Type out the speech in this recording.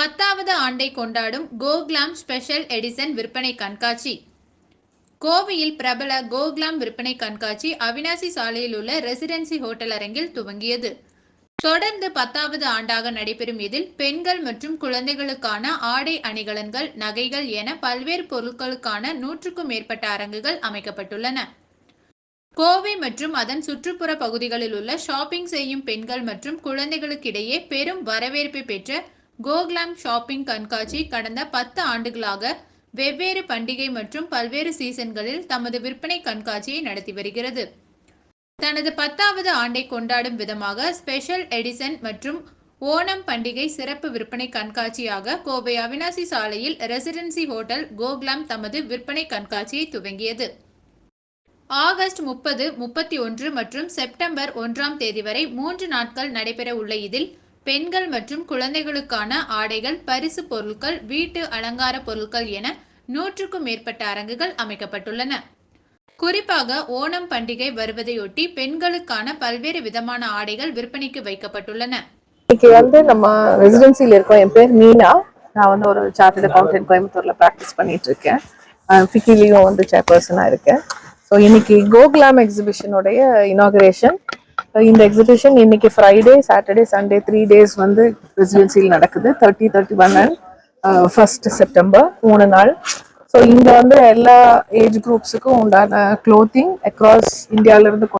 பத்தாவது ஆண்டை கொண்டாடும் கோகுலாம் ஸ்பெஷல் எடிசன் விற்பனை கண்காட்சி. கோவையில் பிரபல கோகுலாம் விற்பனை கண்காட்சி அவினாசி சாலையில் உள்ள ரெசிடென்சி ஹோட்டல் அரங்கில் துவங்கியது. தொடர்ந்து பத்தாவது ஆண்டாக நடைபெறும் இதில் பெண்கள் மற்றும் குழந்தைகளுக்கான ஆடை அணிகலன்கள் நகைகள் என பல்வேறு பொருட்களுக்கான நூற்றுக்கும் மேற்பட்ட அரங்குகள் அமைக்கப்பட்டுள்ளன. கோவை மற்றும் அதன் சுற்றுப்புற பகுதிகளில் உள்ள ஷாப்பிங் செய்யும் பெண்கள் மற்றும் குழந்தைகளுக்கிடையே பெரும் வரவேற்பை பெற்ற கோக்லாம் ஷாப்பிங் கண்காட்சி கடந்த பத்து ஆண்டுகளாக வெவ்வேறு பண்டிகை மற்றும் பல்வேறு சீசன்களில் தமது விற்பனை கண்காட்சியை நடத்தி வருகிறது. தனது பத்தாவது ஆண்டை கொண்டாடும் விதமாக ஸ்பெஷல் எடிசன் மற்றும் ஓணம் பண்டிகை சிறப்பு விற்பனை கண்காட்சியாக கோவை அவினாசி சாலையில் ரெசிடென்சி ஹோட்டல் கோக்லாம் தமது விற்பனை கண்காட்சியை துவங்கியது. ஆகஸ்ட் முப்பது முப்பத்தி ஒன்று மற்றும் செப்டம்பர் ஒன்றாம் தேதி வரை மூன்று நாட்கள் நடைபெற உள்ள இதில் பெண்கள் மற்றும் குழந்தைகளுக்கான ஆடைகள் பரிசு பொருட்கள் வீட்டு அலங்கார பொருட்கள் என நூற்றுக்கும் மேற்பட்ட அரங்குகள் அமைக்கப்பட்டுள்ளன. குறிப்பாக ஓணம் பண்டிகை வருவதையொட்டி பெண்களுக்கான பல்வேறு விதமான ஆடைகள் விற்பனைக்கு வைக்கப்பட்டுள்ளன. இன்னைக்கு வந்து நம்ம ரெசிடென்சியில் இருக்கோம். என் பேர் மீனா. நான் வந்து ஒரு சார்ட்டர்ட் அக்கௌண்டன்ட் கோயம்புத்தூர்ல ப்ராக்டிஸ் பண்ணிட்டு இருக்கேன். ஃபிக்கிலையும் வந்து சேர்பர்சனாக இருக்கேன். ஸோ இன்னைக்கு கோகுலாம் எக்ஸிபிஷனுடைய இனாகிரேஷன் இந்த எக்ஸிபிஷன் இன்னைக்கு Friday Saturday Sunday three days வந்து ரெசிடென்சியில் நடக்குது. Thirty thirty one and first September மூணு நாள். ஸோ இங்க வந்து எல்லா ஏஜ் குரூப்ஸுக்கும் உண்டான க்ளோத்திங் அக்ராஸ் இந்தியாவிலேருந்து